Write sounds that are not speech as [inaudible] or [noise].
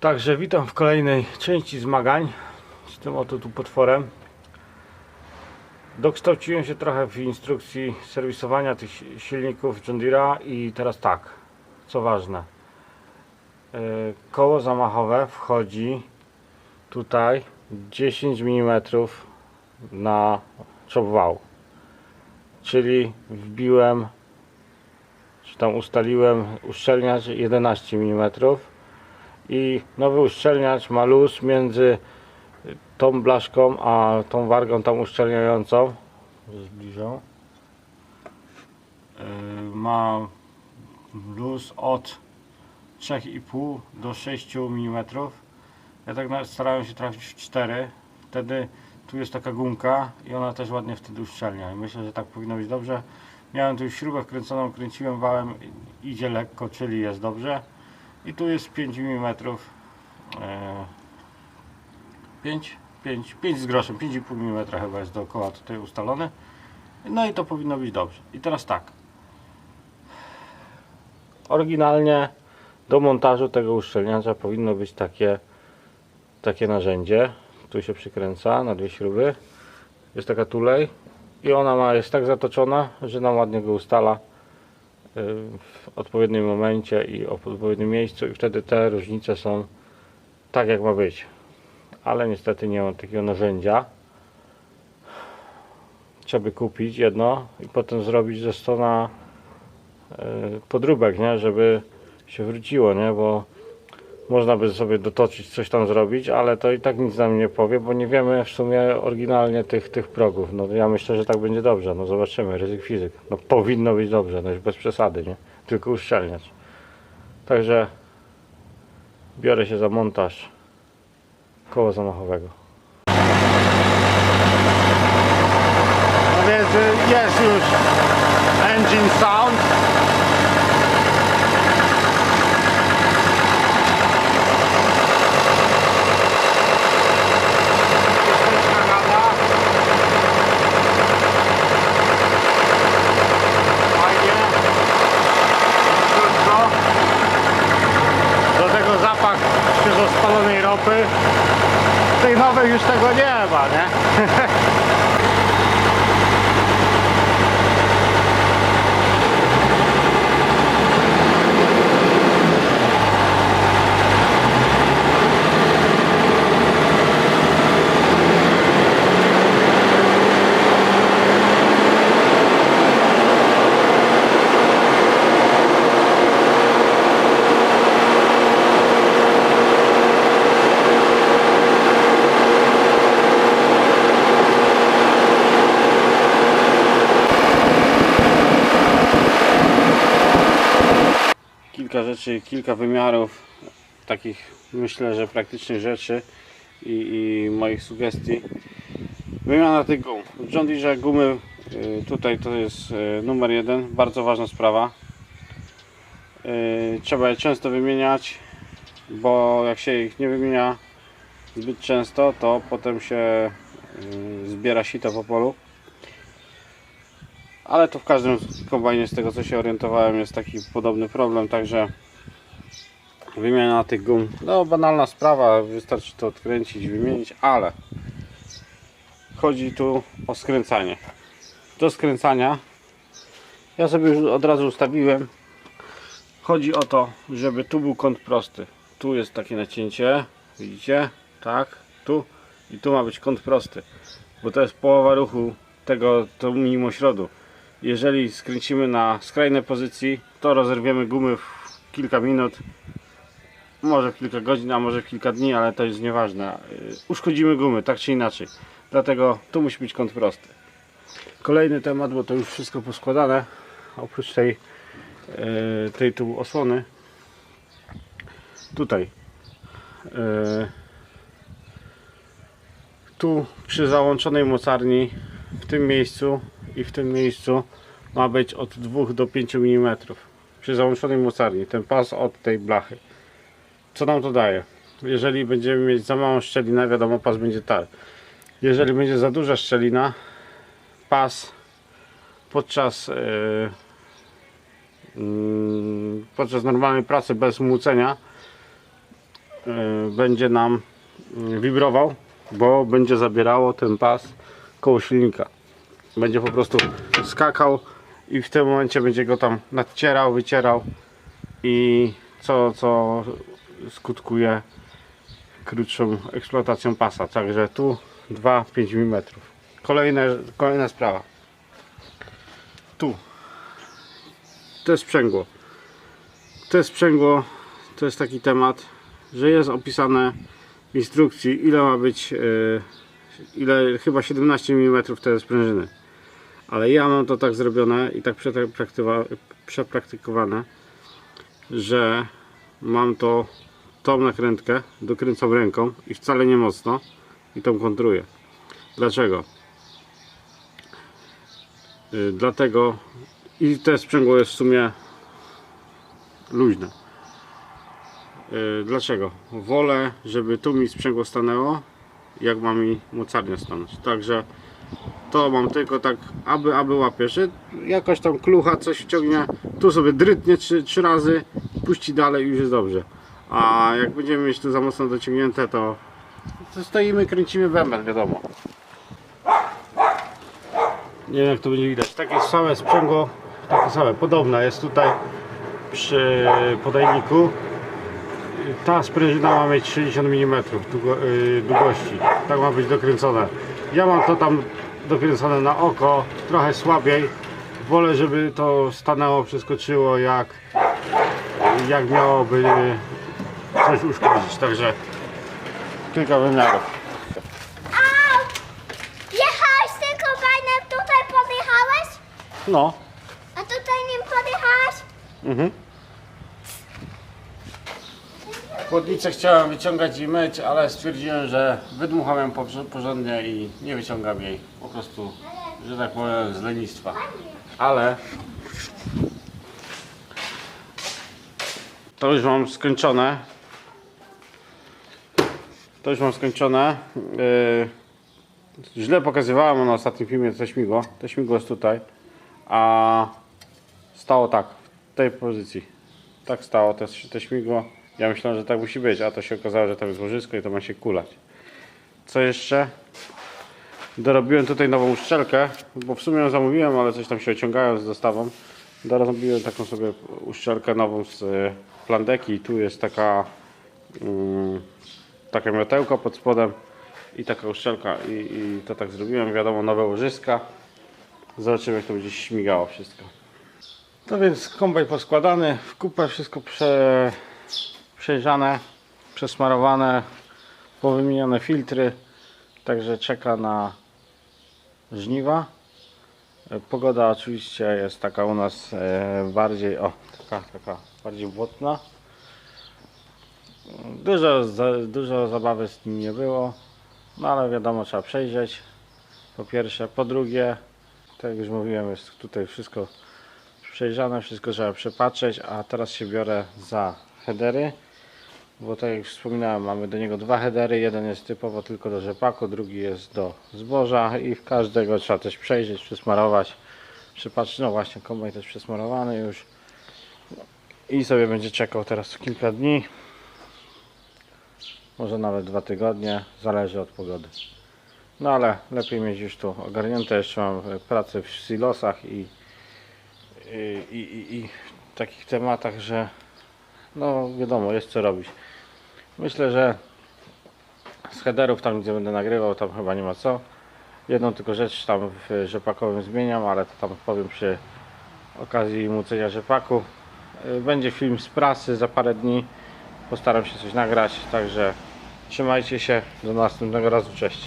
Także witam w kolejnej części zmagań z tym oto tu potworem. Dokształciłem się trochę w instrukcji serwisowania tych si- silników John Deere'a i teraz tak, co ważne. Yy, Koło zamachowe wchodzi tutaj 10 mm na chop wał. Czyli wbiłem, czy tam ustaliłem uszczelniacz 11 mm i nowy uszczelniacz ma luz między tą blaszką a tą wargą tam uszczelniającą. Zbliżę. Yy, ma luz od 3,5 do 6 mm ja tak starałem się trafić w 4 wtedy tu jest taka gumka i ona też ładnie wtedy uszczelnia. Myślę, że tak powinno być dobrze. Miałem tu śrubę wkręconą, kręciłem wałem idzie lekko, czyli jest dobrze i tu jest 5 mm. E, 5, 5, 5 z groszem, 5,5 mm chyba jest dookoła tutaj ustalone. No i to powinno być dobrze. I teraz tak. Oryginalnie do montażu tego uszczelniacza powinno być takie, takie narzędzie. Tu się przykręca na dwie śruby. Jest taka tulej i ona ma, jest tak zatoczona, że nam ładnie go ustala w odpowiednim momencie i w odpowiednim miejscu i wtedy te różnice są tak jak ma być ale niestety nie mam takiego narzędzia trzeba by kupić jedno i potem zrobić ze 100 na e, podróbek, nie? żeby się wróciło, nie? bo można by sobie dotoczyć, coś tam zrobić, ale to i tak nic nam nie powie, bo nie wiemy w sumie oryginalnie tych, tych progów. No ja myślę, że tak będzie dobrze, no zobaczymy, ryzyk fizyk. No powinno być dobrze, no bez przesady, nie? Tylko uszczelniać. Także biorę się za montaż koła zamachowego. No więc y, jest już engine sound. Świeżo spalonej ropy. Tej nowej już tego nie ma, nie? [laughs] kilka rzeczy, kilka wymiarów, takich myślę, że praktycznych rzeczy i, i moich sugestii. Wymiana tych gum. John Deere gumy y, tutaj to jest y, numer jeden, bardzo ważna sprawa. Y, Trzeba je często wymieniać, bo jak się ich nie wymienia zbyt często, to potem się zbiera sito po polu. Ale to w każdym kombajnie z tego co się orientowałem jest taki podobny problem, także wymiana tych gum, no banalna sprawa, wystarczy to odkręcić, wymienić, ale chodzi tu o skręcanie. Do skręcania ja sobie już od razu ustawiłem. Chodzi o to, żeby tu był kąt prosty. Tu jest takie nacięcie, widzicie? Tak, tu i tu ma być kąt prosty, bo to jest połowa ruchu tego to minimum środu jeżeli skręcimy na skrajnej pozycji, to rozerwiemy gumy w kilka minut, może w kilka godzin, a może w kilka dni, ale to jest nieważne. Yy, Uszkodzimy gumy, tak czy inaczej. Dlatego tu musi być kąt prosty. Kolejny temat, bo to już wszystko poskładane, oprócz tej, yy, tej tu osłony. Tutaj. Yy, tu przy załączonej mocarni w tym miejscu i w tym miejscu ma być od 2 do 5 mm przy załączonej mocarni, ten pas od tej blachy. Co nam to daje? Jeżeli będziemy mieć za małą szczelinę, wiadomo pas będzie tar. Jeżeli będzie za duża szczelina, pas podczas yy, mm, podczas normalnej pracy bez młócenia y, będzie nam y, wibrował, bo będzie zabierało ten pas koło silnika. Będzie po prostu skakał i w tym momencie będzie go tam nadcierał, wycierał i co, co skutkuje krótszą eksploatacją pasa. Także tu 2-5 mm. Kolejne, kolejna sprawa. Tu. To jest sprzęgło. To jest sprzęgło, to jest taki temat, że jest opisane w instrukcji ile ma być, e, ile chyba 17 mm to jest sprężyny. Ale ja mam to tak zrobione i tak przepraktykowane, że mam to tą nakrętkę dokręcam ręką i wcale nie mocno i tą kontruję. Dlaczego? Y, Dlatego i to sprzęgło jest w sumie luźne. Y, Dlaczego? Wolę, żeby tu mi sprzęgło stanęło, jak ma mi mocarnia stanąć. Także to mam tylko tak, aby, aby łapie, że jakaś tam klucha coś wciągnie, tu sobie drytnie trzy, trzy razy, puści dalej i już jest dobrze. A jak będziemy mieć tu za mocno dociągnięte, to, to stoimy, kręcimy bęben, wiadomo. Nie wiem jak to będzie widać. Takie same sprzęgło, takie same, podobne jest tutaj przy podajniku. Ta sprężyna ma mieć 60 mm yy, długości. Tak ma być dokręcone. Ja mam to tam dokręcone na oko, trochę słabiej. Wolę, żeby to stanęło, przeskoczyło jak, jak miałoby coś uszkodzić. Także kilka wymiarów. Au! Jechałeś tym kombajnem, tutaj podjechałeś? No. A tutaj nim podjechałeś? Mhm. Chłodnicę chciałem wyciągać i myć, ale stwierdziłem, że wydmucham ją po- porządnie i nie wyciągam jej. Po prostu, że tak powiem, z lenistwa. Ale to już mam skończone. To już mam skończone. Yy, źle pokazywałem na ostatnim filmie to śmigło. To śmigło jest tutaj. A stało tak, w tej pozycji. Tak stało te, te śmigło. Ja myślałem, że tak musi być, a to się okazało, że tam jest łożysko i to ma się kulać. Co jeszcze? Dorobiłem tutaj nową uszczelkę, bo w sumie ją zamówiłem, ale coś tam się ociągają z dostawą. Dorobiłem taką sobie uszczelkę nową z y, plandeki. Tu jest taka mm, taka miotełka pod spodem i taka uszczelka i, i to tak zrobiłem. Wiadomo, nowe łożyska. Zobaczymy jak to będzie śmigało wszystko. No więc kombaj poskładany, w kupę wszystko prze, przejrzane, przesmarowane, powymienione filtry, także czeka na żniwa. E, Pogoda oczywiście jest taka u nas e, bardziej, o, taka, taka bardziej błotna. Dużo, dużo zabawy z nim nie było, no ale wiadomo, trzeba przejrzeć. Po pierwsze, po drugie, tak jak już mówiłem, jest tutaj wszystko przejrzane, wszystko trzeba przepatrzeć, a teraz się biorę za headery, bo tak jak wspominałem, mamy do niego dwa headery, jeden jest typowo tylko do rzepaku, drugi jest do zboża i w każdego trzeba też przejrzeć, przesmarować, przypatrzeć, no właśnie kombajn też przesmarowany już. I sobie będzie czekał teraz kilka dni, może nawet dwa tygodnie, zależy od pogody. No ale lepiej mieć już tu ogarnięte, jeszcze mam pracę w silosach i i, i, i, i takich tematach, że no wiadomo, jest co robić. Myślę, że z headerów tam gdzie będę nagrywał, tam chyba nie ma co. Jedną tylko rzecz tam w rzepakowym zmieniam, ale to tam powiem przy okazji mucenia rzepaku. Y, Będzie film z prasy za parę dni. Postaram się coś nagrać, także trzymajcie się. Do następnego razu. Cześć.